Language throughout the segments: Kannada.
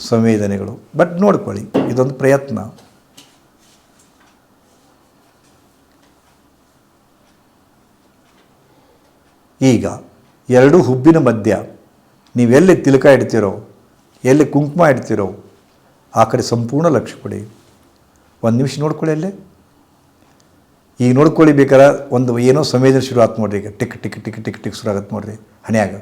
ಸಂವೇದನೆಗಳು. ಬಟ್ ನೋಡ್ಕೊಳ್ಳಿ, ಇದೊಂದು ಪ್ರಯತ್ನ. ಈಗ, ಎರಡು ಹುಬ್ಬಿನ ಮಧ್ಯ ನೀವೆಲ್ಲಿ ತಿಲಕ ಇಡ್ತೀರೋ, ಎಲ್ಲಿ ಕುಂಕುಮ ಇಡ್ತೀರೋ, ಆ ಕಡೆ ಸಂಪೂರ್ಣ ಲಕ್ಷ್ಯ ಕೊಡಿ. ಒಂದು ನಿಮಿಷ ನೋಡ್ಕೊಳ್ಳಿ ಅಲ್ಲೇ. ಈಗ ನೋಡ್ಕೊಳ್ಳಿ ಬೇಕಾದ್ರೆ ಒಂದು ಏನೋ ಸಂವೇದನೆ ಶುರು ಆಯ್ತು ನೋಡ್ರಿ ಈಗ. Tick tick tick tick tick ಶುರು ಆಗತ್ತೆ ನೋಡ್ರಿ. ಹಣೆಯಾಗ.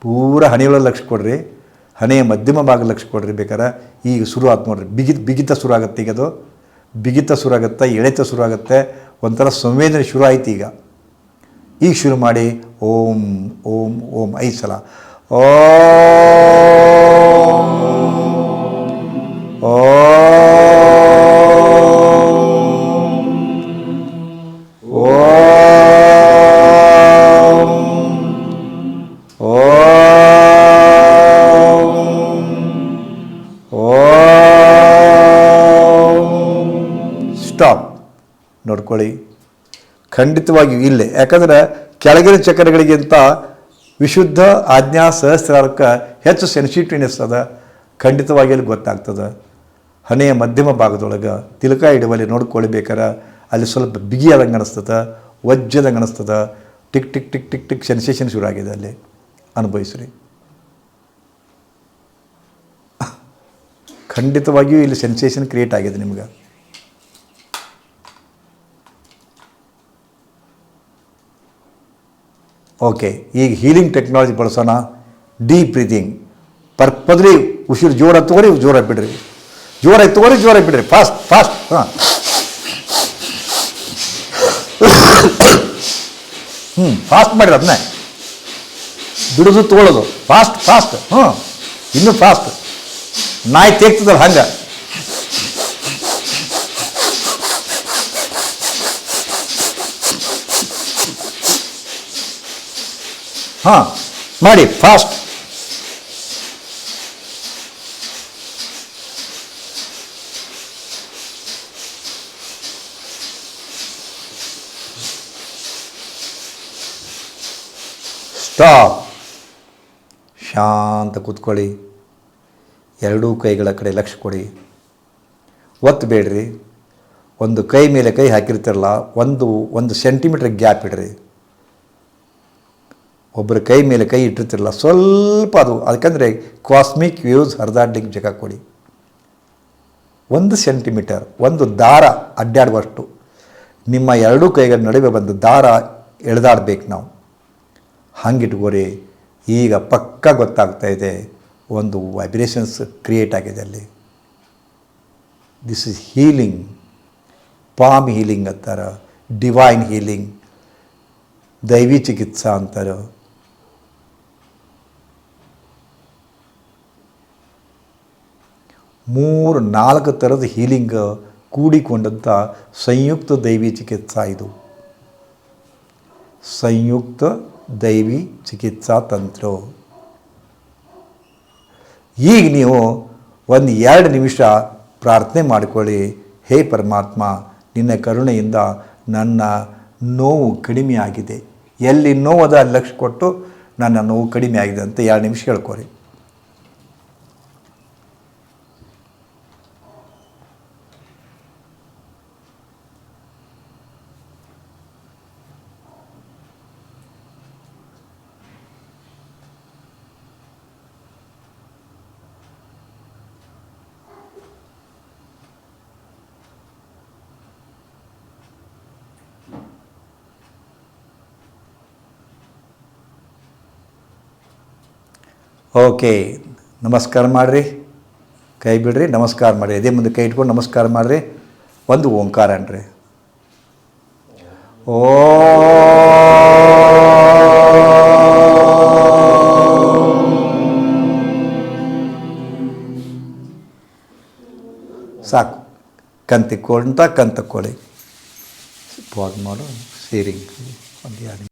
ಪೂರ ಹಣೆಯೊಳಗೆ ಲಕ್ಷ್ಯ ಕೊಡ್ರಿ. ಹಣೆಯ ಮಧ್ಯಮ ಭಾಗ ಲಕ್ಷ ಕೊಡ್ರಿ ಬೇಕಾರೆ ಈಗ ಶುರು ಆಯ್ತು ನೋಡ್ರಿ. ಬಿಗಿ ಬಿಗಿತ ಶುರು ಆಗುತ್ತೆ ಈಗ ಅದು. ಬಿಗಿತ ಶುರು ಆಗುತ್ತೆ ಎಳೆತ ಶುರು ಆಗುತ್ತೆ ಒಂಥರ ಸಂವೇದನೆ ಶುರು ಆಯ್ತು ಈಗ. ಈಗ ಶುರು ಮಾಡಿ ಓಂ ಓಂ ಓಂ, ಐದು ಸಲ. ಓಂ ನೋಡ್ಕೊಳ್ಳಿ ಖಂಡಿತವಾಗಿಯೂ ಇಲ್ಲೇ. ಯಾಕಂದ್ರೆ ಕೆಳಗಿನ ಚಕ್ರಗಳಿಗಿಂತ ವಿಶುದ್ಧ ಆಜ್ಞಾ ಸಹಸ್ರಾರಕ್ಕೆ ಹೆಚ್ಚು ಸೆನ್ಸಿಟಿವ್ನೆಸ್ ಅದ. ಖಂಡಿತವಾಗಿ ಅಲ್ಲಿ ಗೊತ್ತಾಗ್ತದೆ. ಹಣೆಯ ಮಧ್ಯಮ ಭಾಗದೊಳಗೆ ತಿಲಕ ಇಡುವಲ್ಲಿ ನೋಡ್ಕೊಳ್ಬೇಕಾರೆ ಅಲ್ಲಿ ಸ್ವಲ್ಪ ಬಿಗಿಯಾದಂಗೆ ಅನಿಸ್ತದೆ ವಜ್ಜದಂಗೆ ಅನಿಸ್ತದೆ. Tick tick tick tick tick sensation ಶುರು ಆಗಿದೆ ಅಲ್ಲಿ. ಅನುಭವಿಸ್ರಿ. ಖಂಡಿತವಾಗಿಯೂ ಇಲ್ಲಿ ಸೆನ್ಸೇಷನ್ ಕ್ರಿಯೇಟ್ ಆಗಿದೆ ನಿಮ್ಗೆ. ಓಕೆ ಈಗ ಹೀಲಿಂಗ್ ಟೆಕ್ನಾಲಜಿ ಬಳಸೋಣ. ಡೀಪ್ ಬ್ರೀದಿಂಗ್ ಪರ್ಪದ್ರಿ ಉಸಿರು ಜೋರ ತಗೊಳ್ಳಿ ಜೋರ ಬಿಡ್ರಿ. ಜೋರ ತಗೊಳ್ಳಿ ಜೋರಾಗಿ ಬಿಡ್ರಿ. ಫಾಸ್ಟ್ ಫಾಸ್ಟ್ ಹಾಂ. ಹ್ಞೂ ಫಾಸ್ಟ್ ಮಾಡಿರಿ ಅದನ್ನೇ ಬಿಡೋದು ತಗೊಳ್ಳೋದು. ಫಾಸ್ಟ್ ಫಾಸ್ಟ್ ಹ್ಞೂ ಇನ್ನೂ ಫಾಸ್ಟ್ ನಾಯಿ ತೇಗ್ತದಲ್ಲ ಹಂಗೆ. ಹಾಂ, ಮಾಡಿ ಫಾಸ್ಟ್ ಸ್ಟಾಪ್. ಶಾಂತ ಕೂತ್ಕೊಳ್ಳಿ. ಎರಡೂ ಕೈಗಳ ಕಡೆ ಲಕ್ಷ ಕೊಡಿ. ಒತ್ತು ಬೇಡ್ರಿ. ಒಂದು ಕೈ ಮೇಲೆ ಕೈ ಹಾಕಿರ್ತಿರಲ್ಲ, ಒಂದು ಒಂದು ಸೆಂಟಿಮೀಟ್ರ್ ಗ್ಯಾಪ್ ಇಡ್ರಿ. ಒಬ್ಬರ ಕೈ ಮೇಲೆ ಕೈ ಇಟ್ಟಿರ್ತಿರಲ್ಲ, ಸ್ವಲ್ಪ ಅದು, ಅದಕ್ಕಂದರೆ ಕಾಸ್ಮಿಕ್ ವ್ಯೂಸ್ ಹರಿದಾಡ್ಲಿಕ್ಕೆ ಜಗ ಕೊಡಿ. ಒಂದು ಸೆಂಟಿಮೀಟರ್ ಒಂದು ದಾರ ಅಡ್ಡಾಡುವಷ್ಟು ನಿಮ್ಮ ಎರಡೂ ಕೈಗಳ ನಡುವೆ ಬಂದು ದಾರ ಎಳೆದಾಡ್ಬೇಕು ನಾವು. ಹಂಗಿಟ್ಕೋರಿ ಈಗ ಪಕ್ಕ ಗೊತ್ತಾಗ್ತಾ ಇದೆ, ಒಂದು ವೈಬ್ರೇಷನ್ಸ್ ಕ್ರಿಯೇಟ್ ಆಗಿದೆ ಅಲ್ಲಿ. This is healing palm healing ಅಂತಾರೆ ಡಿವೈನ್ ಹೀಲಿಂಗ್ ದೈವಿ ಚಿಕಿತ್ಸಾ ಅಂತಾರೆ. ಮೂರು, ನಾಲ್ಕು ಥರದ ಹೀಲಿಂಗ್ ಕೂಡಿಕೊಂಡಂಥ ಸಂಯುಕ್ತ ದೈವಿ ಚಿಕಿತ್ಸಾ ಇದು. ಸಂಯುಕ್ತ ದೈವಿ ಚಿಕಿತ್ಸಾ ತಂತ್ರ. ಈಗ ನೀವು ಒಂದು ಎರಡು ನಿಮಿಷ ಪ್ರಾರ್ಥನೆ ಮಾಡಿಕೊಳ್ಳಿ. ಹೇ ಪರಮಾತ್ಮ, ನಿನ್ನ ಕರುಣೆಯಿಂದ ನನ್ನ ನೋವು ಕಡಿಮೆ ಆಗಿದೆ ಎಲ್ಲಿ ನೋವದ ಅದ ಲಕ್ಷ್ಯ ಕೊಟ್ಟು ನನ್ನ ನೋವು ಕಡಿಮೆ ಆಗಿದೆ ಅಂತ ಎರಡು ನಿಮಿಷ ಹೇಳ್ಕೊರಿ. ಓಕೆ, ನಮಸ್ಕಾರ ಮಾಡಿರಿ. ಕೈ ಬಿಡ್ರಿ, ನಮಸ್ಕಾರ ಮಾಡಿರಿ. ಇದೇ ಮುಂದೆ ಕೈ ಇಟ್ಕೊಂಡು ನಮಸ್ಕಾರ ಮಾಡಿರಿ. ಒಂದು ಓಂಕಾರ ಅನ್ರಿ. ಓ. ಸಾಕು. ಕಂತಿಕ್ಕೊಂತ ಕಂತಕ್ಕೊಳ್ಳಿ ಪಾಸ್ ಮಾಡು, ಸೀರಿಂಗ್. ಒಂದು ಎರಡು